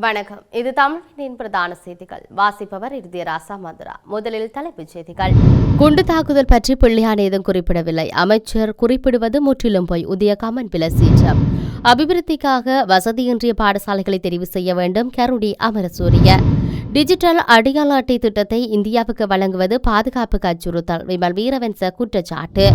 வணக்கம். இது தமிழின் பிரதான செய்திகள். வாசிப்பவர் இறுதியராசா மதுரா. முதலில் தலைப்புச் செய்திகள். குண்டு தாக்குதல் பற்றி பிள்ளையான் ஏதும் குறிப்பிடவில்லை. அமைச்சர் குறிப்பிடுவது முற்றிலும் போய். உதய கமன் பிளசீற்றம் அபிவிருத்திக்காக வசதியின்றிய பாடசாலைகளை தெரிவு செய்ய வேண்டும். கருடி அமரசூரிய. டிஜிட்டல் அடையாள அட்டை திட்டத்தை இந்தியாவுக்கு வழங்குவது பாதுகாப்புக்கு அச்சுறுத்தல். விமல் வீரவன்ச குற்றச்சாட்டு.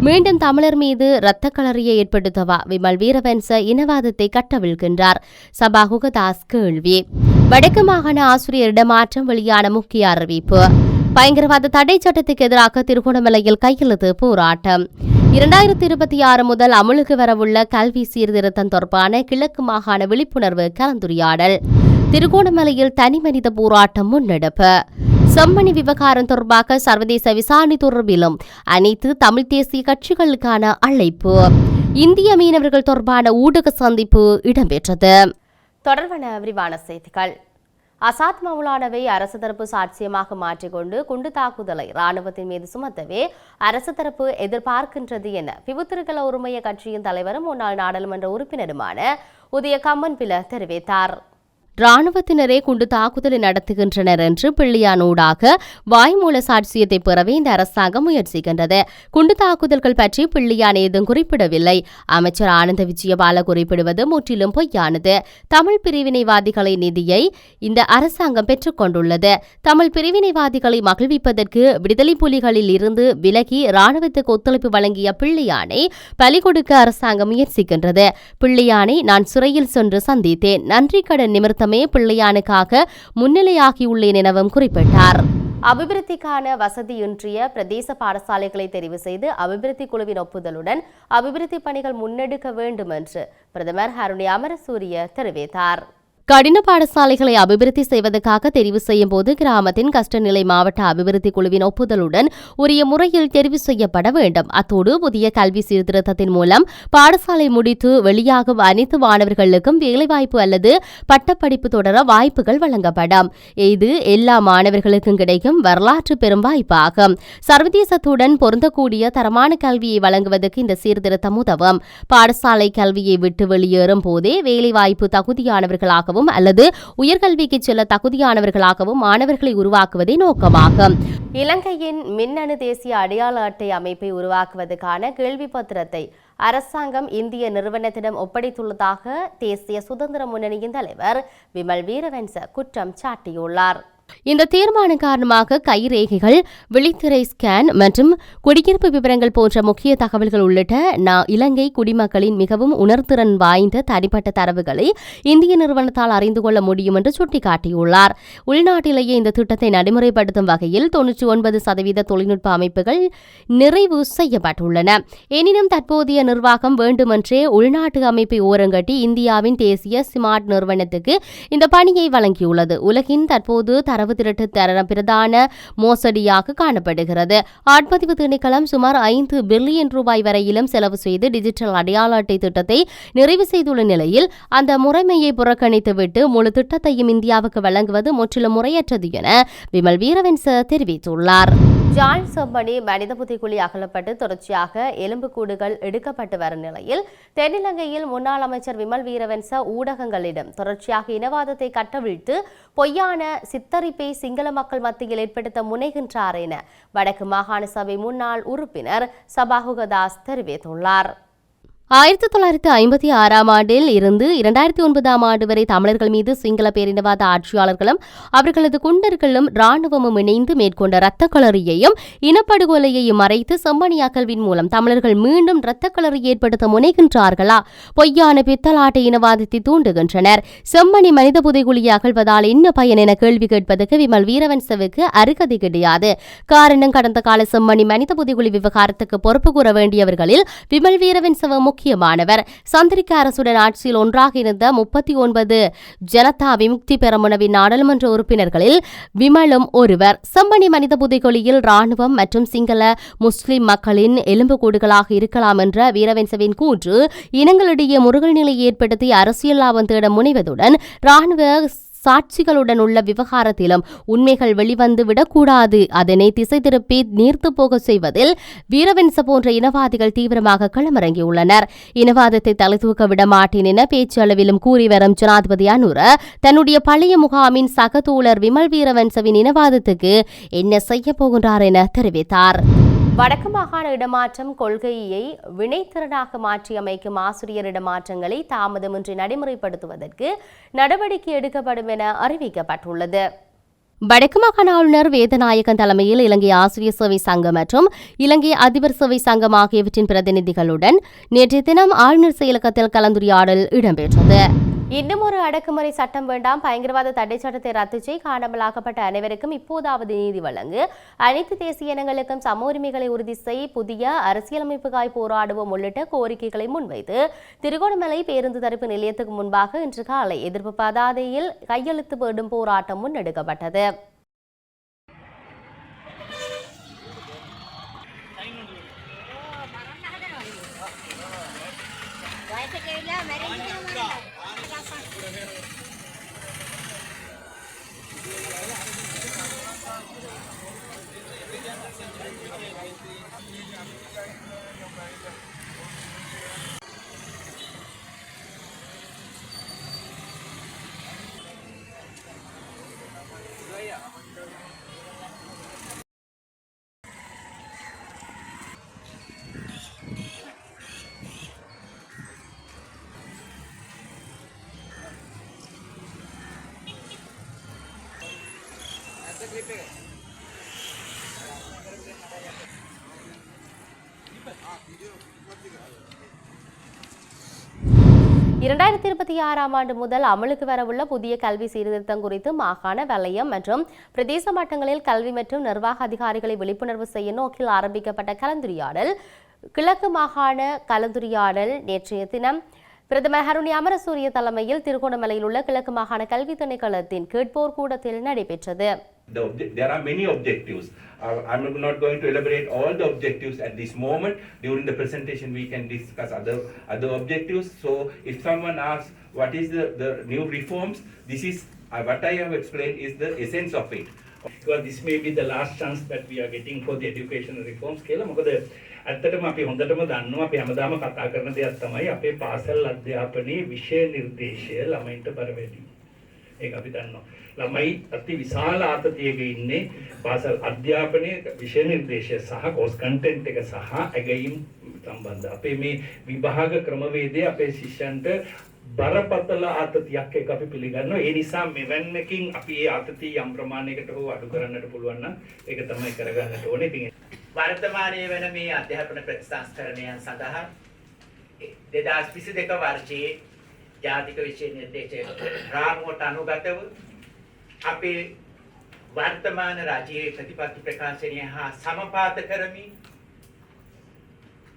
மீண்டும் தமிழர் மீது இரத்த களறியை ஏற்படுத்தவா? விமல் வீரவன்ச இனவாதத்தை கட்டவிழ்கின்றார் சபாகுகதாஸ் கேள்வி. வடக்கு மாகாண ஆசிரியர் இடமாற்றம் வெளியான முக்கிய அறிவிப்பு. பயங்கரவாத தடை சட்டத்துக்கு எதிராக திருகோணமலையில் கையெழுத்து போராட்டம். இரண்டாயிரத்தி இருபத்தி ஆறு முதல் அமலுக்கு வரவுள்ள கல்வி சீர்திருத்தம் தொடர்பான கிழக்கு மாகாண விழிப்புணர்வு கலந்துரையாடல். திருகோணமலையில் தனி மனித போராட்டம் முன்னெடுப்பு. செம்மணி விவகாரம் தொடர்பாக சர்வதேச விசாரணை தொடர்பிலும் அனைத்து தமிழ் தேசிய கட்சிகளுக்கான அழைப்பு. இந்திய மீனவர்கள் தொடர்பான ஊடக சந்திப்பு இடம்பெற்றது. தொடர்பான விரிவான செய்திகள். அசாத் மவுலானவை அரசு தரப்பு சாட்சியமாக மாற்றிக்கொண்டு குண்டு தாக்குதலை ராணுவத்தின் மீது சுமத்தவே அரசு தரப்பு எதிர்பார்க்கின்றது என பிபுத்திருக்கல உரிமைய கட்சியின் தலைவரும் முன்னாள் நாடாளுமன்ற உறுப்பினருமான உதய கம்மன் பில தெரிவித்தார். ராணுவத்தினரே குண்டு தாக்குதலை நடத்துகின்றனர் என்று பிள்ளையானூடாக வாய்மூல சாட்சியத்தை பெறவே இந்த அரசாங்கம் முயற்சிக்கின்றது. குண்டு தாக்குதல்கள் பற்றி பிள்ளையான் ஏதும் குறிப்பிடவில்லை. அமைச்சர் ஆனந்த விஜயபால குறிப்பிடுவது முற்றிலும் பொய்யானது. தமிழ் பிரிவினைவாதிகளை நிதியை இந்த அரசாங்கம் பெற்றுக்கொண்டுள்ளது. தமிழ் பிரிவினைவாதிகளை மகிழ்விப்பதற்கு விடுதலை புலிகளில் இருந்து விலகி ராணுவத்துக்கு ஒத்துழைப்பு வழங்கிய பிள்ளையானை பலி கொடுக்க அரசாங்கம் முயற்சிக்கின்றது. பிள்ளையானை நான் சிறையில் சென்று சந்தித்தேன். நன்றி கடன் நிமிர்த்தமே பிள்ளையானுக்காக முன்னிலையாகியுள்ளேன் எனவும் குறிப்பிட்டார். அபிவிருத்திக்கான வசதியின்றிய பிரதேச பாடசாலைகளை தெரிவு செய்து அபிவிருத்தி குழுவின் ஒப்புதலுடன் அபிவிருத்தி பணிகள் முன்னெடுக்க வேண்டும் என்று பிரதமர் ஹருணி அமரசூரிய தெரிவித்தார். கடின பாடசாலைகளை அபிவிருத்தி செய்வதற்காக தெரிவு செய்யும் போது கிராமத்தின் கஷ்டநிலை மாவட்ட அபிவிருத்தி குழுவின் ஒப்புதலுடன் உரிய முறையில் தெரிவு செய்யப்பட வேண்டும். அத்தோடு புதிய கல்வி சீர்திருத்தத்தின் மூலம் பாடசாலை முடித்து வெளியாகும் அனைத்து மாணவர்களுக்கும் வேலைவாய்ப்பு அல்லது பட்டப்படிப்பு தொடர வாய்ப்புகள் வழங்கப்படும். இது எல்லா மாணவர்களுக்கும் கிடைக்கும் வரலாற்று பெரும் வாய்ப்பாகும். சர்வதேசத்துடன் பொருந்தக்கூடிய தரமான கல்வியை வழங்குவதற்கு இந்த சீர்திருத்தம் உதவும். பாடசாலை கல்வியை விட்டு வெளியேறும் போதே வேலைவாய்ப்பு மாணவர்களாகவும் அல்லது உயர்கல்விக்கு செல்ல தகுதியானவர்களாகவும் மாணவர்களை உருவாக்குவதே நோக்கமாகும். இலங்கையின் மின்னணு தேசிய அடையாள அட்டை அமைப்பை உருவாக்குவதற்கான கேள்வி பத்திரத்தை அரசாங்கம் இந்திய நிறுவனத்திடம் ஒப்படைத்துள்ளதாக தேசிய சுதந்திர முன்னணியின் தலைவர் விமல் வீரவன்ச குற்றம் சாட்டியுள்ளார். இந்த தீர்மானம் காரணமாக கைரேகைகள் விழித்திரை ஸ்கேன் மற்றும் குடியிருப்பு விவரங்கள் போன்ற முக்கிய தகவல்கள் உள்ளிட்ட இலங்கை குடிமக்களின் மிகவும் உணர்திறன் வாய்ந்த தனிப்பட்ட தரவுகளை இந்திய நிறுவனத்தால் அறிந்து கொள்ள முடியும் என்று சுட்டிக்காட்டியுள்ளார். உள்நாட்டிலேயே இந்த திட்டத்தை நடைமுறைப்படுத்தும் வகையில் தொன்னூற்றி ஒன்பது சதவீத தொழில்நுட்ப அமைப்புகள் நிறைவு செய்யப்பட்டுள்ளன. எனினும் தற்போதைய நிர்வாகம் வேண்டுமென்றே உள்நாட்டு அமைப்பை ஓரங்கட்டி இந்தியாவின் தேசிய ஸ்மார்ட் நிறுவனத்துக்கு இந்த பணியை வழங்கியுள்ளது. உலகின் தற்போது தரவு திரட்டு தர பிரதான மோசடியாக காணப்படுகிறது. ஆட்பதிவு திணைக்களம் சுமார் ஐந்து பில்லியன் ரூபாய் வரையிலும் செலவு செய்து டிஜிட்டல் அடையாள அட்டை திட்டத்தை நிறைவு செய்துள்ள நிலையில் அந்த முறைமையை புறக்கணித்துவிட்டு முழு திட்டத்தையும் இந்தியாவுக்கு வழங்குவது முற்றிலும் முறையற்றது என விமல் வீரவன்ச தெரிவித்துள்ளார். ஜான் செம்மணி மனித புத்திக்குழி அகலப்பட்டு தொடர்ச்சியாக எலும்புக்கூடுகள் எடுக்கப்பட்டு வரும் நிலையில் தென்னிலங்கையில் முன்னாள் அமைச்சர் விமல் வீரவன்ச ஊடகங்களிடம் தொடர்ச்சியாக இனவாதத்தை கட்டவிழ்த்து பொய்யான சித்தரிப்பை சிங்கள மக்கள் மத்தியில் ஏற்படுத்த முனைகின்றார் என வடக்கு மாகாண சபை முன்னாள் உறுப்பினர் சபாகுகதாஸ் தெரிவித்துள்ளார். ஆயிரத்தி தொள்ளாயிரத்தி ஐம்பத்தி ஆறாம் ஆண்டில் இருந்து இரண்டாயிரத்தி ஒன்பதாம் ஆண்டு வரை தமிழர்கள் மீது சிங்கள பேரினவாத ஆட்சியாளர்களும் அவர்களது குண்டர்களும் ராணுவமும் இணைந்து மேற்கொண்ட இரத்த களரியையும் இனப்படுகொலையையும் மறைத்து செம்மணி அகழ்வின் மூலம் தமிழர்கள் மீண்டும் இரத்த ஏற்படுத்த முனைகின்றார்களா? பொய்யான பித்தலாட்ட இனவாதத்தை தூண்டுகின்றனர். செம்மணி மனித புதைகுழியை அகழ்வதால் என்ன பயன் என கேள்வி கேட்பதற்கு விமல் வீரவன்சவுக்கு அருகதை கிடையாது. காரணம் கடந்த கால செம்மணி மனித புதைகுழி விவகாரத்துக்கு பொறுப்பு கூற வேண்டியவர்களில் விமல் வீரவன்சவ முக்கியமானவர். சந்திரிக்க அரசுடன் ஆட்சியில் ஒன்றாக இருந்த முப்பத்தி ஒன்பது ஜனதா விமுக்தி பெரமுனவின் நாடாளுமன்ற உறுப்பினர்களில் விமலும் ஒருவர். செம்பனி மனித புதைகொலியில் ராணுவம் மற்றும் சிங்கள முஸ்லிம் மக்களின் எலும்புக்கூடுகளாக இருக்கலாம் என்ற வீரவென்சவின் கூற்று இனங்களிடையே முருகல் நிலை ஏற்படுத்தி அரசியல் லாபம் தேட முனைவதுடன் ராணுவ சாட்சிகளுடன் உள்ள விவகாரத்திலும் உண்மைகள் வெளிவந்து விடக்கூடாது அதனை திசை திருப்பி நீர்த்து போக செய்வதில் வீரவென்ச போன்ற இனவாதிகள் தீவிரமாக களமிறங்கியுள்ளனர். இனவாதத்தை தலைதூக்க விட மாட்டேன் என பேச்சளவிலும் கூறி வரும் ஜனாதிபதி அனுர தன்னுடைய பழைய முகாமின் சகதூழர் விமல் வீரவன்சவின் இனவாதத்துக்கு என்ன செய்ய போகின்றார் என தெரிவித்தார். வடக்கு மாகாண இடமாற்றம் கொள்கையை வினைத்திறனாக மாற்றியமைக்கும் ஆசிரியர் இடமாற்றங்களை தாமதமின்றி நடைமுறைப்படுத்துவதற்கு நடவடிக்கை எடுக்கப்படும் என அறிவிக்கப்பட்டுள்ளது. வடக்கு மாகாண ஆளுநர் வேதநாயகன் தலைமையில் இலங்கை ஆசிரியர் சேவை சங்கம் மற்றும் இலங்கை அதிபர் சேவை சங்கம் ஆகியவற்றின் பிரதிநிதிகளுடன் நேற்றைய தினம் ஆளுநர் செயலகத்தில் கலந்துரையாடல் இடம்பெற்றது. இன்னும் ஒரு அடக்குமுறை சட்டம் வேண்டாம். பயங்கரவாத தடை சட்டத்தை ரத்து செய். காணாமலாக்கப்பட்ட அனைவருக்கும் இப்போதாவது நீதி வழங்கு. அனைத்து தேசிய இனங்களுக்கும் சம உரிமைகளை உறுதி செய். புதிய அரசியலமைப்புக்காய் போராடுவோம் உள்ளிட்ட கோரிக்கைகளை முன்வைத்து திருகோணமலை பேருந்து தரப்பு நிலையத்துக்கு முன்பாக இன்று காலை எதிர்ப்பு பதாதையில் கையெழுத்து போடும் போராட்டம் முன்னெடுக்கப்பட்டது. இரண்டாயிரத்தி இருபத்தி ஆறாம் ஆண்டு முதல் அமலுக்கு வரவுள்ள புதிய கல்வி சீர்திருத்தம் குறித்து மாகாண வலயம் மற்றும் பிரதேச மட்டங்களில் கல்வி மற்றும் நிர்வாக அதிகாரிகளை விழிப்புணர்வு செய்ய நோக்கில் ஆரம்பிக்கப்பட்ட கலந்துரையாடல் கிழக்கு மாகாண கலந்துரையாடல் நேற்றைய தினம். பிரதமர் ஹருணி அமரசூரிய தலைமையில் திருகோணமலையில் உள்ள கிழக்கு மாகாண கல்வி திணைக்களத்தின் கேட்போர் கூடத்தில் நடைபெற்றது. The obje- there are many objectives. Uh, I'm not going to elaborate all the objectives at this moment. During the presentation, we can discuss other other objectives. So, if someone asks what is the, the new reforms, this is uh, what I have explained is the essence of it. because this may be the last chance that we are getting for the education reforms කියලා මොකද ඇත්තටම අපි හොඳටම දන්නවා අපි හැමදාම කතා කරන දෙයක් තමයි අපේ පාසල් අධ්‍යාපනයේ විෂය නිර්දේශය ළමයින්ට බර වැඩි. ඒක අපි දන්නවා. ළමයි අති විශාල ආතතියක ඉන්නේ පාසල් අධ්‍යාපනයේ විෂය නිර්දේශය සහ කෝස් කන්ටෙන්ට් එක සහ ඇගයීම් සම්බන්ධ. අපේ මේ විභාග ක්‍රමවේදය අපේ ශිෂ්‍යන්ට බරපතල ආතතියක් එක අපි පිළිගන්නවා. ඒ නිසා මෙවැන්නකින් අපි ඒ ආතතිය යම් ප්‍රමාණයකට හෝ අඩු කරන්නට පුළුවන් නම් ඒක තමයි කරගන්නට ඕනේ. ඉතින් වර්තමානයේ වන මේ අධ්‍යාපන ප්‍රතිසංස්කරණයන් සඳහා දෙදස් විසි දෙක වර්ෂයේ ජාතික විෂය නිර්දේශය රාමුවට අනුගතව අපේ වර්තමාන රජයේ ප්‍රතිපත්ති ප්‍රකාශනය හා සමපාත කරමින්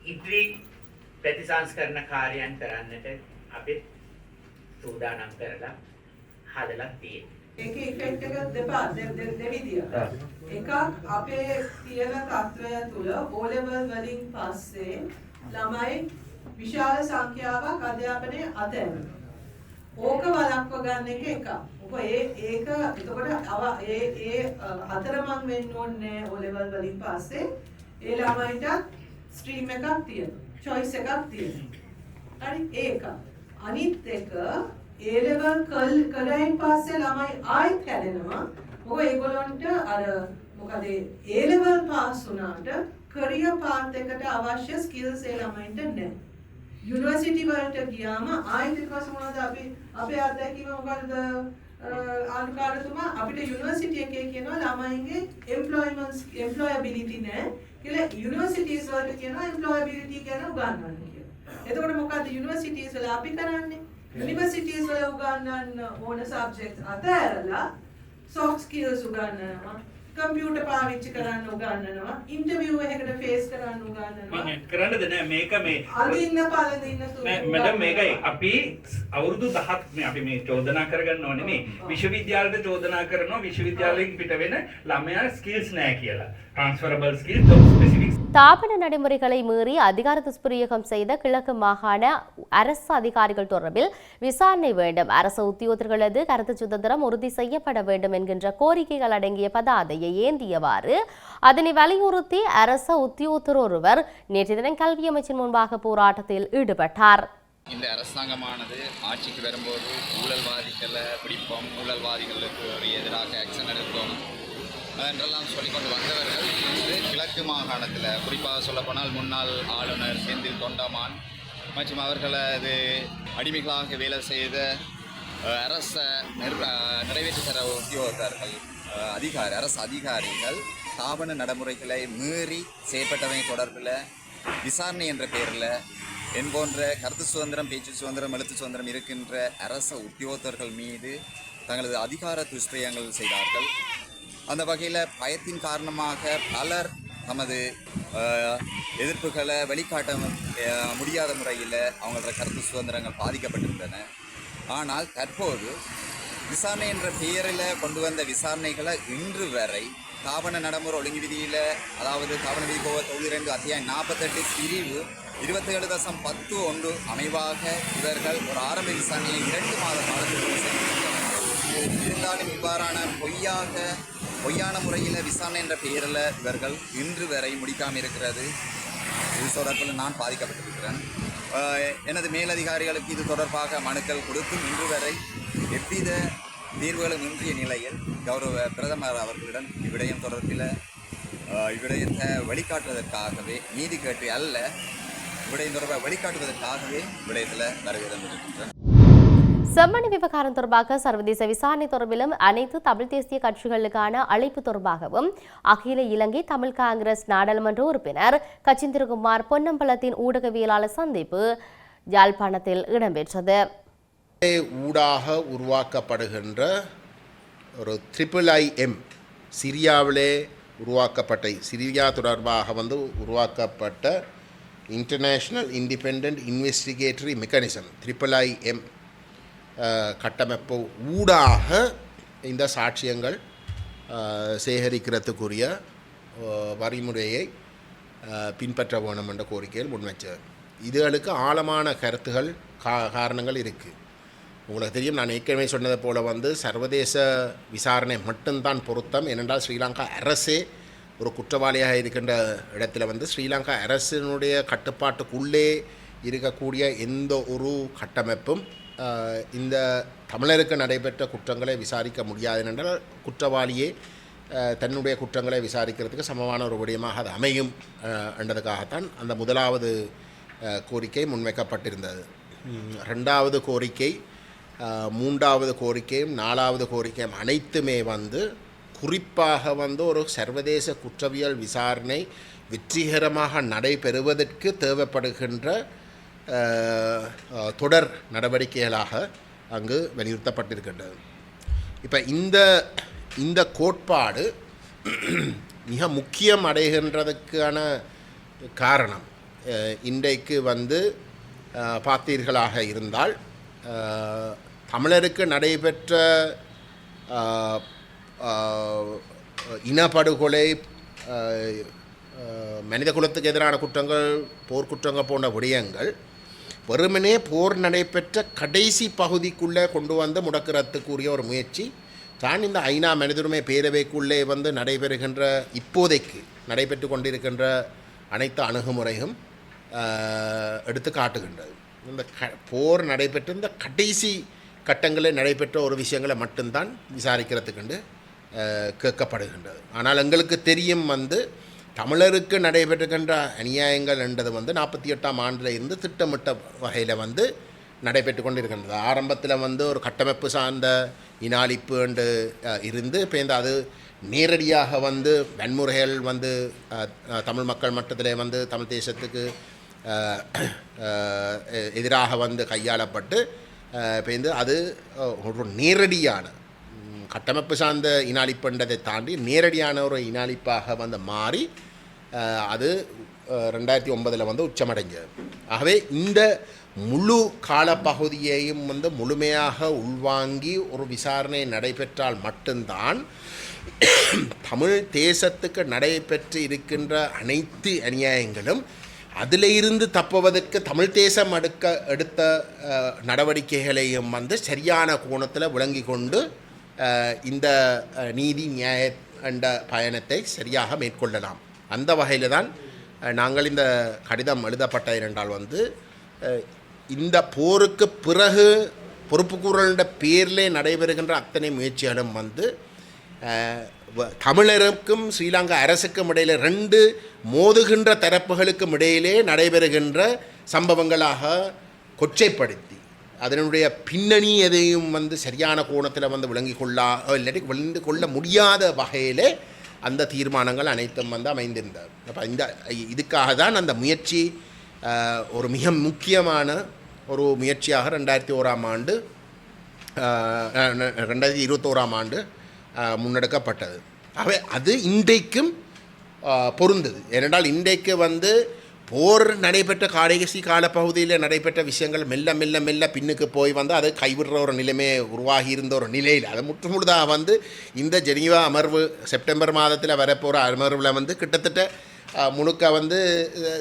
ඉදිරි ප්‍රතිසංස්කරණ කාර්යයන් කරන්නට අපි සූදානම් කරලා හදලා තියෙනවා. ඒකේ ඉෆෙක්ට් එක දෙපා දෙ- දෙ- දෙවිදිය. එකක් අපේ තියෙන තත්ත්වය තුළ O level වලින් පස්සේ ළමයි විශාල සංඛ්‍යාවක් අධ්‍යාපනයේ අතහැරෙනවා. ඕක වළක්ව ගන්න එක එකක්. මොකද ඒ ඒක එතකොට අව ඒ ඒ අ, අතරමං වෙන්න ඕනේ O level වලින් පස්සේ ඒ ළමයිට ස්ට්‍රීම් එකක් තියෙනවා. choice එකක් තියෙනවා. හරි ඒක. අනිත් එක ඒ ලෙවල් කල් කලයින් පස්සේ ළමයි ආයෙත් හැදෙනවා. මොකද ඒගොල්ලන්ට අර මොකද ඒ ලෙවල් පාස් වුණාට කරියර් පාත් එකට අවශ්‍ය ස්කිල්ස් ඒ ළමයින්ට නැහැ. යුනිවර්සිටි වලට ගියාම ආයෙත් ඊට පස්සේ මොනවද අපි අපේ අත්දැකීම මොකද්ද ආනුකාරතුමා අපිට යුනිවර්සිටි එකේ කියනවා ළමයින්ගේ එම්ප්ලොයිමන්ට් එම්ප්ලොයබිලිටි නැහැ කියලා යුනිවර්සිටිස් වලට කියනවා එම්ප්ලොයබිලිටි ගැන උගන්වන්න කියලා. එතකොට මොකද්ද යුනිවර්සිටිස් වල අපි කරන්නේ? යුනිවර්සිටිස් වල උගන්වන්න ඕන සබ්ජෙක්ට් අතහැරලා soft skills උගන්වනවා. කම්පියුටර් පාවිච්චි කරන්න උගන්වනවා. ඉන්ටර්විව් එකකට ෆේස් කරන්න උගන්වනවා. මම කරන්නද නෑ මේක මේ අඳින්න පළඳින්න මැඩම් මේකයි. අපි අවුරුදු දහක් මේ අපි මේ චෝදනා කරගන්න ඕනේ නෙමෙයි විශ්වවිද්‍යාලයට චෝදනා කරනවා විශ්වවිද්‍යාලයෙන් පිට වෙන ළමයා ස්කිල්ස් නැහැ කියලා. transferable skills job specific தாபன நடைமுறைகளை மீறி அதிகார துஷ்பிரயோகம் செய்த கிழக்கு மாகாண அரசு அதிகாரிகள் தொடர்பில் விசாரணை வேண்டும். அரசு உத்தியோகர்களது கருத்து சுதந்திரம் உறுதி செய்யப்பட வேண்டும் என்கின்ற கோரிக்கைகள் அடங்கிய பதாதையை ஏந்தியவாறு அதனை வலியுறுத்தி அரச உத்தியோகத்தர் ஒருவர் நேற்று தினம் கல்வி அமைச்சின் முன்பாக போராட்டத்தில் ஈடுபட்டார். இந்த அரசாங்கமானது ஆட்சிக்கு வரும்போது ஊழல்வாதிகளை பிடிப்போம். ஊழல்வாதிகளுக்கு எதிராக ஆக்ஷன் எடுப்போம். என்றெல்லாம் சொல்லிக்கொண்டு வந்தவர்கள் இன்று கிழக்கு மாகாணத்தில் குறிப்பாக சொல்லப்போனால் முன்னாள் ஆளுநர் செந்தில் தொண்டமான் மற்றும் அவர்களது அடிமைகளாக வேலை செய்த அரச நிறைவேற்றி தர உத்தியோகத்தர்கள் அதிகாரி அரசு அதிகாரிகள் தாபன நடைமுறைகளை மீறி செயற்பட்டவை தொடர்பில் விசாரணை என்ற பெயரில் என் போன்ற கருத்து சுதந்திரம் பேச்சு சுதந்திரம் எழுத்து சுதந்திரம் இருக்கின்ற அரச உத்தியோகத்தர்கள் மீது தங்களது அதிகார துஷ்பிரயங்கள் செய்தார்கள். அந்த வகையில் பயத்தின் காரணமாக பலர் தமது எதிர்ப்புகளை வெளிக்காட்ட முடியாத முறையில் அவங்களோட கருத்து சுதந்திரங்கள் பாதிக்கப்பட்டிருந்தன. ஆனால் தற்போது விசாரணை என்ற பெயரில் கொண்டு வந்த விசாரணைகளை இன்று வரை தாபன நடைமுறை ஒழுங்கு விதியில் அதாவது தாபன விதி கோவ தொழில் ரெண்டு அத்தியாயம் நாற்பத்தெட்டு பிரிவு இருபத்தேழு தசம் பத்து ஒன்று அமைவாக இவர்கள் ஒரு ஆரம்ப விசாரணையை இரண்டு மாத காலத்திற்கு இருந்தாலும் இவ்வாறான பொய்யாக பொய்யான முறையில் விசாரணை என்ற பெயரில் இவர்கள் இன்று வரை முடிக்காமல் இருக்கிறது. இது தொடர்பில் நான் பாதிக்கப்பட்டிருக்கிறேன். எனது மேலதிகாரிகளுக்கு இது தொடர்பாக மனுக்கள் கொடுத்தும் இன்று வரை எவ்வித தீர்வுகளும் இன்றிய நிலையில் கௌரவ பிரதமர் அவர்களிடம் இவ்விடயம் தொடர்பில் இவ்விடயத்தை வழிகாட்டுவதற்காகவே நீதி கேட்டு அல்ல விடயம் தொடர்பாக வழிகாட்டுவதற்காகவே விடயத்தில் வருகை இருக்கின்றன செம்மணி விவகாரம் தொடர்பாக சர்வதேச விசாரணை தொடர்பிலும் அனைத்து தமிழ் தேசிய கட்சிகளுக்கான அழைப்பு தொடர்பாகவும் அகில இலங்கை தமிழ் காங்கிரஸ் நாடாளுமன்ற உறுப்பினர் கச்சிந்திரகுமார் பொன்னம்பலத்தின் ஊடகவியலாளர் சந்திப்பு யாழ்ப்பாணத்தில் இடம்பெற்றது. ஊடாக உருவாக்கப்படுகின்ற ஒரு ட்ரிபிள் ஐஎம் சிரியாவிலே உருவாக்கப்பட்ட சிரியா தொடர்பாக வந்து உருவாக்கப்பட்ட international independent investigatory mechanism triple IM கட்டமைப்பு ஊடாக இந்த சாட்சியங்கள் சேகரிக்கிறதுக்குரிய வரிமுறையை வழிமுறையை பின்பற்ற வேணும் என்ற கோரிக்கையில் முன்வைச்சது இதுகளுக்கு ஆழமான கருத்துகள் கா காரணங்கள் இருக்குது உங்களுக்கு தெரியும் நான் ஏற்கனவே சொன்னதை போல் வந்து சர்வதேச விசாரணை மட்டும்தான் பொருத்தம். ஏனென்றால் ஸ்ரீலங்கா அரசே ஒரு குற்றவாளியாக இருக்கின்ற இடத்துல வந்து ஸ்ரீலங்கா அரசினுடைய கட்டுப்பாட்டுக்குள்ளே இருக்கக்கூடிய எந்த ஒரு கட்டமைப்பும் இந்த தமிழருக்கு நடைபெற்ற குற்றங்களை விசாரிக்க முடியாது என்றால் குற்றவாளியே தன்னுடைய குற்றங்களை விசாரிக்கிறதுக்கு சமமான ஒரு விடயமாக அது அமையும் என்றதுக்காகத்தான் அந்த முதலாவது கோரிக்கை முன்வைக்கப்பட்டிருந்தது. ரெண்டாவது கோரிக்கை மூன்றாவது கோரிக்கையும் நாலாவது கோரிக்கையும் அனைத்துமே வந்து குறிப்பாக வந்து ஒரு சர்வதேச குற்றவியல் விசாரணை வெற்றிகரமாக நடைபெறுவதற்கு தேவைப்படுகின்ற தொடர் நடவடிக்கைகளாக அங்கு வலியுறுத்தப்பட்டிருக்கின்றது. இப்போ இந்த இந்த கோட்பாடு மிக முக்கியம் அடைகின்றதுக்கான காரணம் இன்றைக்கு வந்து பார்த்தீர்களாக இருந்தால் தமிழருக்கு நடைபெற்ற இனப்படுகொலை மனித குலத்துக்கு எதிரான குற்றங்கள் போர்க்குற்றங்கள் போன்ற விடயங்கள் வெறுமனே போர் நடைபெற்ற கடைசி பகுதிக்குள்ளே கொண்டு வந்து முடக்கிறதுக்குரிய ஒரு முயற்சி. தான் இந்த ஐநா மனிதருமை பேரவைக்குள்ளே வந்து நடைபெறுகின்ற இப்போதைக்கு நடைபெற்று கொண்டிருக்கின்ற அனைத்து அணுகுமுறையும் எடுத்து காட்டுகின்றது. இந்த க போர் நடைபெற்ற இந்த கடைசி கட்டங்களில் நடைபெற்ற ஒரு விஷயங்களை மட்டும்தான் விசாரிக்கிறதுக்குண்டு கேட்கப்படுகின்றது. ஆனால் எங்களுக்கு தெரியும் வந்து தமிழருக்கு நடைபெற்றுகின்ற அநியாயங்கள் என்றது வந்து நாற்பத்தி எட்டாம் ஆண்டில் இருந்து திட்டமிட்ட வகையில் வந்து நடைபெற்று கொண்டிருக்கின்றது. ஆரம்பத்தில் வந்து ஒரு கட்டமைப்பு சார்ந்த இனாளிப்பு என்று இருந்து இப்போ இந்த அது நேரடியாக வந்து வன்முறைகள் வந்து தமிழ் மக்கள் மட்டத்தில் வந்து தமிழ் தேசத்துக்கு எ- எதிராக வந்து கையாளப்பட்டு இப்போ இந்த அது ஒரு நேரடியான கட்டமைப்பு சார்ந்த இனாளிப்புன்றதை தாண்டி நேரடியான ஒரு இனாளிப்பாக வந்து மாறி அது ரெண்டாயிரத்தி ஒன்பதில் வந்து உச்சமடைஞ்சது. ஆகவே இந்த முழு காலப்பகுதியையும் வந்து முழுமையாக உள்வாங்கி ஒரு விசாரணை நடைபெற்றால் மட்டும்தான் தமிழ் தேசத்துக்கு நடைபெற்று இருக்கின்ற அனைத்து அநியாயங்களும் அதிலிருந்து தப்புவதற்கு தமிழ் தேசம் எடுக்க எடுத்த நடவடிக்கைகளையும் வந்து சரியான கோணத்தில் விளங்கி கொண்டு இந்த நீதி நியாய என்ற பயணத்தை சரியாக மேற்கொள்ளலாம். அந்த வகையில் தான் நாங்கள் இந்த கடிதம் எழுதப்பட்ட இரண்டால் வந்து இந்த போருக்கு பிறகு பொறுப்புக்கூறல்ன்ற பேரிலே நடைபெறுகின்ற அத்தனை முயற்சிகளும் வந்து வ- தமிழருக்கும் ஸ்ரீலங்கா அரசுக்கும் இடையில ரெண்டு மோதுகின்ற தரப்புகளுக்கும் இடையிலே நடைபெறுகின்ற சம்பவங்களாக கொச்சைப்படுத்தி அதனுடைய பின்னணி எதையும் வந்து சரியான கோணத்தில் வந்து விளங்கி கொள்ளா இல்லாட்டி விளந்து கொள்ள முடியாத வகையிலே அந்த தீர்மானங்கள் அனைத்தும் வந்து அமைந்திருந்தது. அப்போ இந்த இதுக்காக தான் அந்த முயற்சி ஒரு மிக முக்கியமான ஒரு முயற்சியாக ரெண்டாயிரத்தி ஓராம் ஆண்டு ரெண்டாயிரத்தி இருபத்தோராம் ஆண்டு முன்னெடுக்கப்பட்டது. ஆகவே அது இன்றைக்கும் பொருந்தது. ஏனென்றால் இன்றைக்கு வந்து போர் நடைபெற்ற கடைசி காலப்பகுதியில் நடைபெற்ற விஷயங்கள் மெல்ல மெல்ல மெல்ல பின்னுக்கு போய் வந்து அதை கைவிடுற ஒரு நிலைமை உருவாகி இருந்த ஒரு நிலையில் அது முற்றுமுழுதாக வந்து இந்த ஜெனீவா அமர்வு செப்டம்பர் மாதத்தில் வரப்போகிற அமர்வில் வந்து கிட்டத்தட்ட முழுக்க வந்து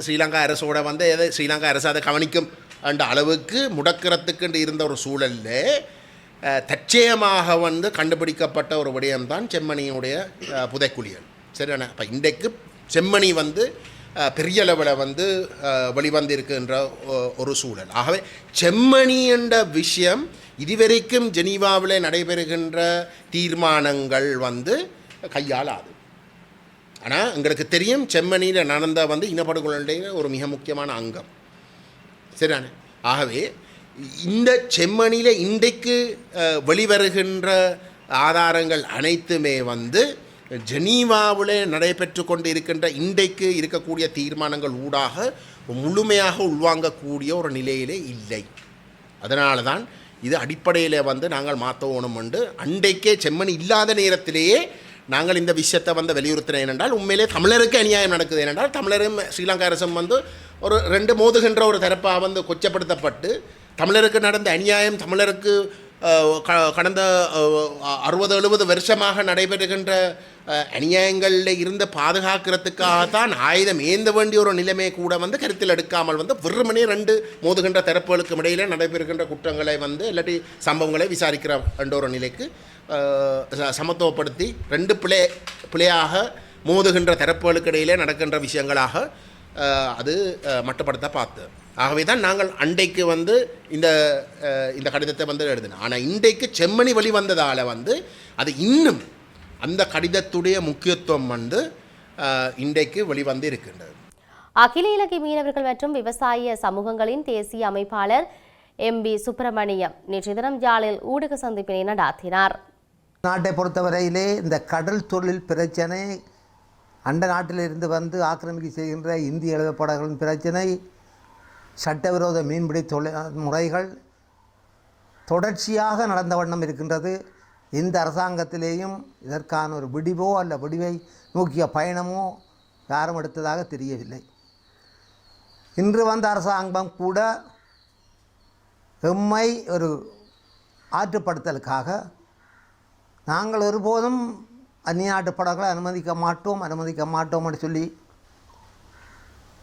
ஸ்ரீலங்கா அரசோட வந்து எதை ஸ்ரீலங்கா அரசு அதை கவனிக்கும் என்ற அளவுக்கு முடக்கிறதுக்கு இருந்த ஒரு சூழலில் அஹ், வந்து கண்டுபிடிக்கப்பட்ட ஒரு விடயம்தான் செம்மணியுடைய புதைக்குழியல் சரியான அப்போ இன்றைக்கு செம்மணி வந்து பெரிய லெவலில் வந்து வெளிவந்திருக்குன்ற வெளிவந்திருக்கின்ற ஒரு சூழல். ஆகவே செம்மணி என்ற விஷயம் இதுவரைக்கும் ஜெனீவாவில் நடைபெறுகின்ற தீர்மானங்கள் வந்து கையாளாது. ஆனால் எங்களுக்கு தெரியும் செம்மணியில் நடந்த வந்து இனப்படுகொலையுடைய ஒரு மிக முக்கியமான அங்கம். சரிதானே? ஆகவே இந்த செம்மணியில் இன்றைக்கு வெளிவருகின்ற ஆதாரங்கள் அனைத்துமே வந்து ஜெனீவாவிலே நடைபெற்று கொண்டு இருக்கின்ற இன்றைக்கு இருக்கக்கூடிய தீர்மானங்கள் ஊடாக முழுமையாக உள்வாங்கக்கூடிய ஒரு நிலையிலே இல்லை. அதனால தான் இது அடிப்படையில் வந்து நாங்கள் மாற்றவோணும் உண்டு. அன்றைக்கே செம்மணி இல்லாத நேரத்திலேயே நாங்கள் இந்த விஷயத்தை வந்து வலியுறுத்தினேன் ஏனென்றால் உண்மையிலே தமிழருக்கு அநியாயம் நடக்குது. ஏனென்றால் தமிழரும் ஸ்ரீலங்கா அரசும் வந்து ஒரு ரெண்டு மோதுகின்ற ஒரு தரப்பாக வந்து கொச்சப்படுத்தப்பட்டு தமிழருக்கு நடந்த அநியாயம் தமிழருக்கு கடந்த அறுபது எழுபது வருஷமாக நடைபெறுகின்ற அநியாயங்களில் இருந்து பாதுகாக்கிறதுக்காகத்தான் ஆயுதம் ஏந்த வேண்டிய ஒரு நிலைமை கூட வந்து கருத்தில் எடுக்காமல் வந்து வெறுமனே ரெண்டு மோதுகின்ற தரப்புகளுக்கும் இடையில நடைபெறுகின்ற குற்றங்களை வந்து இல்லாட்டி சம்பவங்களை விசாரிக்கிற என்ற ஒரு நிலைக்கு சமத்துவப்படுத்தி ரெண்டு பிளே பிள்ளையாக மோதுகின்ற தரப்புகளுக்கு இடையிலே நடக்கின்ற விஷயங்களாக அது மட்டுப்படுத்த பார்த்து ஆகவே தான் நாங்கள் அண்டைக்கு வந்து இந்த இந்த கடிதத்தை வந்து எழுதினோம். ஆனால் இன்றைக்கு செம்மணி வழி வந்ததால் வந்து அது இன்னும் அந்த கடிதத்துடைய முக்கியத்துவம் வந்து இன்றைக்கு வெளிவந்து இருக்கின்றது. அகில இலங்கை மீனவர்கள் மற்றும் விவசாய சமூகங்களின் தேசிய அமைப்பாளர் எம் பி சுப்பிரமணியம் நேற்று தினம் ஜாலில் ஊடக சந்திப்பினை நடாத்தினார். நாட்டை பொறுத்தவரையிலே இந்த கடல் தொழில் பிரச்சனை அண்ட நாட்டிலிருந்து வந்து ஆக்கிரமிப்பு செய்கின்ற இந்திய எழுதப்படங்களின் பிரச்சனை சட்டவிரோத மீன்பிடி தொழில் முறைகள் தொடர்ச்சியாக நடந்த வண்ணம் இருக்கின்றது. இந்த அரசாங்கத்திலேயும் இதற்கான ஒரு விடிவோ அல்ல விடிவை நோக்கிய பயணமோ யாரும் எடுத்ததாக தெரியவில்லை. இன்று வந்த அரசாங்கம் கூட எம்மை ஒரு ஆற்றுப்படுத்தலுக்காக நாங்கள் ஒருபோதும் அந்நிய நாட்டு படங்களை அனுமதிக்க மாட்டோம் அனுமதிக்க மாட்டோம் என்று சொல்லி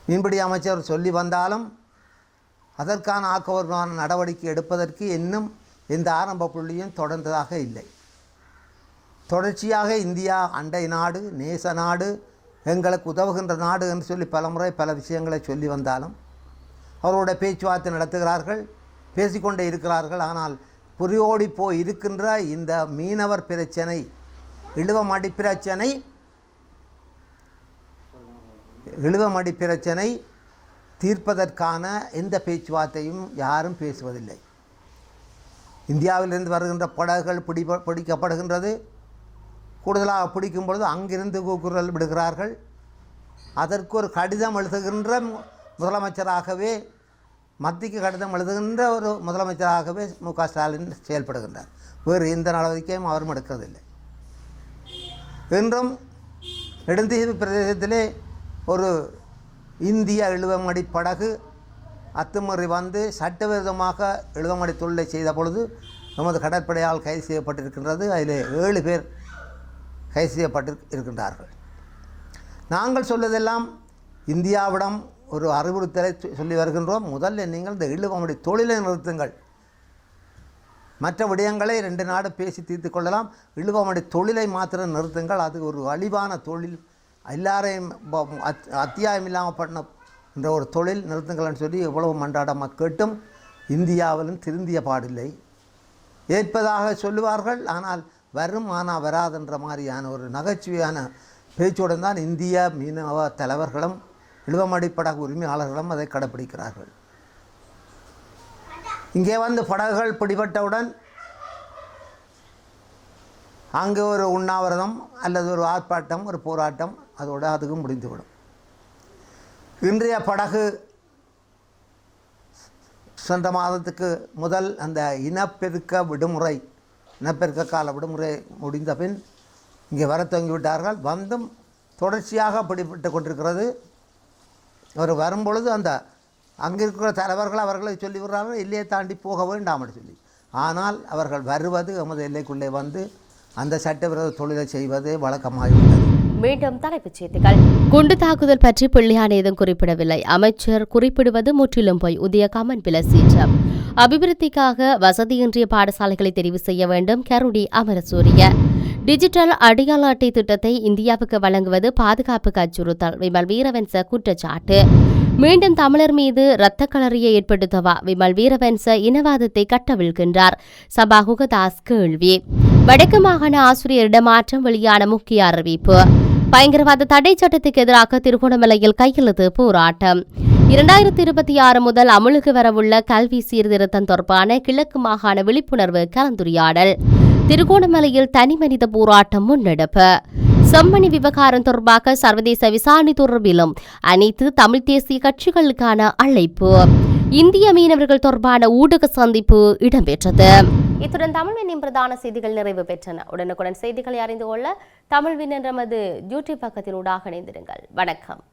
மீன்பிடி அமைச்சர் சொல்லி வந்தாலும் அதற்கான ஆக்கபூர்வமான நடவடிக்கை எடுப்பதற்கு இன்னும் எந்த ஆரம்ப புள்ளியும் தொடர்ந்ததாக இல்லை. தொடர்ச்சியாக இந்தியா அண்டை நாடு நேச நாடு எங்களுக்கு உதவுகின்ற நாடு என்று சொல்லி பலமுறை பல விஷயங்களை சொல்லி வந்தாலும் அவரோட பேச்சுவார்த்தை நடத்துகிறார்கள் பேசிக்கொண்டே இருக்கிறார்கள். ஆனால் புரியோடி போய் இருக்கின்ற இந்த மீனவர் பிரச்சனை இழுவமடி பிரச்சனை இழுவமடி பிரச்சனை தீர்ப்பதற்கான எந்த பேச்சுவார்த்தையும் யாரும் பேசுவதில்லை. இந்தியாவிலிருந்து வருகின்ற படகுகள் பிடி பிடிக்கப்படுகின்றது. கூடுதலாக பிடிக்கும் பொழுது அங்கிருந்து குரல் விடுகிறார்கள். அதற்கு ஒரு கடிதம் எழுதுகின்ற மு- முதலமைச்சராகவே மத்திக்கு கடிதம் எழுதுகின்ற ஒரு முதலமைச்சராகவே மு க. ஸ்டாலின் செயல்படுகின்றார். வேறு எந்த நடவடிக்கையும் அவரும் எடுக்கிறதில்லை. என்றும் நெடுந்தீவு பிரதேசத்திலே ஒரு இந்திய இழுவமடி படகு அத்துமுறை வந்து சட்டவிரோதமாக இழுவமடி தொழிலை செய்த பொழுது நமது கடற்படையால் கைது செய்யப்பட்டிருக்கின்றது. அதில் ஏழு பேர் கைது செய்யப்பட்டு இருக்கின்றார்கள் நாங்கள் சொல்வதெல்லாம் இந்தியாவிடம் ஒரு அறிவுறுத்தலை சொல்லி வருகின்றோம். முதல்ல நீங்கள் இந்த இழுவமுடைய தொழிலை நிறுத்துங்கள். மற்ற விடயங்களை ரெண்டு நாடு பேசி தீர்த்து கொள்ளலாம். இழுவமுடைய தொழிலை மாத்திரம் நிறுத்துங்கள். அது ஒரு அழிவான தொழில். எல்லாரையும் அத்- அத்தியாயம் இல்லாமல் பண்ண என்ற ஒரு தொழில் நிறுத்துங்கள்னு சொல்லி எவ்வளவு மன்றாடமாக கேட்டும். இந்தியாவிலும் திருந்திய பாடில்லை. ஏற்பதாக சொல்லுவார்கள் ஆனால் வரும் ஆனால் வராதுன்ற மாதிரியான ஒரு நகைச்சுவையான பேச்சுடன் தான் இந்திய மீனவ தலைவர்களும் இழுவமடி படகு உரிமையாளர்களும் அதை கடைப்பிடிக்கிறார்கள். இங்கே வந்து படகுகள் பிடிபட்டவுடன் அங்கே ஒரு உண்ணாவிரதம் அல்லது ஒரு ஆர்ப்பாட்டம் ஒரு போராட்டம் அதோடு அதுக்கும் முடிந்துவிடும். இன்றைய படகு சென்ற மாதத்துக்கு முதல் அந்த இனப்பெருக்க விடுமுறை இனப்பெருக்க கால விடுமுறை முடிந்த பின் இங்கே வர துவங்கி விட்டார்கள் வந்தும் தொடர்ச்சியாக பிடிபட்டு கொண்டிருக்கிறது. அவர் வரும்பொழுது அந்த அங்கே இருக்கிற தலைவர்கள் அவர்களை சொல்லி விடுறார்கள் எல்லையை தாண்டி போக வேண்டாம் சொல்லி. ஆனால் அவர்கள் வருவது எமது எல்லைக்குள்ளே வந்து அந்த சட்டவிரோத தொழிலை செய்வது வழக்கமாகிவிட்டது மீண்டும் தலைப்புச் செய்திகள். குண்டு தாக்குதல் பற்றி பிள்ளையான் ஏதும் குறிப்பிடவில்லை. அமைச்சர் குறிப்பிடுவது முற்றிலும் போய். உதய கமன் பிலசீற்றம் அபிவிருத்திக்காக வசதியின்றிய பாடசாலைகளை தெரிவு செய்ய வேண்டும் கருடி அமரசூரிய. டிஜிட்டல் அடையாள அட்டை திட்டத்தை இந்தியாவுக்கு வழங்குவது பாதுகாப்புக்கு அச்சுறுத்தல். விமல் வீரவன்ச குற்றச்சாட்டு. மீண்டும் தமிழர் மீது இரத்த களரியை ஏற்படுத்தவா? விமல் வீரவன்ச இனவாதத்தை கட்டவிழ்கின்றார் சபாகுகதாஸ் கேள்வி. வடக்கு மாகாண ஆசிரியர் இடமாற்றம் வெளியான முக்கிய அறிவிப்பு. பயங்கரவாத தடை சட்டத்துக்கு எதிராக திருகோணமலையில் கையெழுத்து போராட்டம். இரண்டாயிரத்தி இருபத்தி ஆறு முதல் அமலுக்கு வரவுள்ள கல்வி சீர்திருத்தம் தொடர்பான கிழக்கு மாகாண விழிப்புணர்வு கலந்துரையாடல். திருகோணமலையில் தனி மனித போராட்டம் முன்னெடுப்பு. செம்மணி விவகாரம் தொடர்பாக சர்வதேச விசாரணை தொடர்பிலும் அனைத்து தமிழ் தேசிய கட்சிகளுக்கான அழைப்பு. இந்திய மீனவர்கள் தொடர்பான ஊடக சந்திப்பு இடம்பெற்றது. இத்துடன் தமிழ் விண்ணின் பிரதான செய்திகள் நிறைவு பெற்றன. உடனுக்குடன் செய்திகளை அறிந்து கொள்ள தமிழ் என்ற மது யூடியூப் பக்கத்தில் ஊடாக இணைந்திருங்கள். வணக்கம்.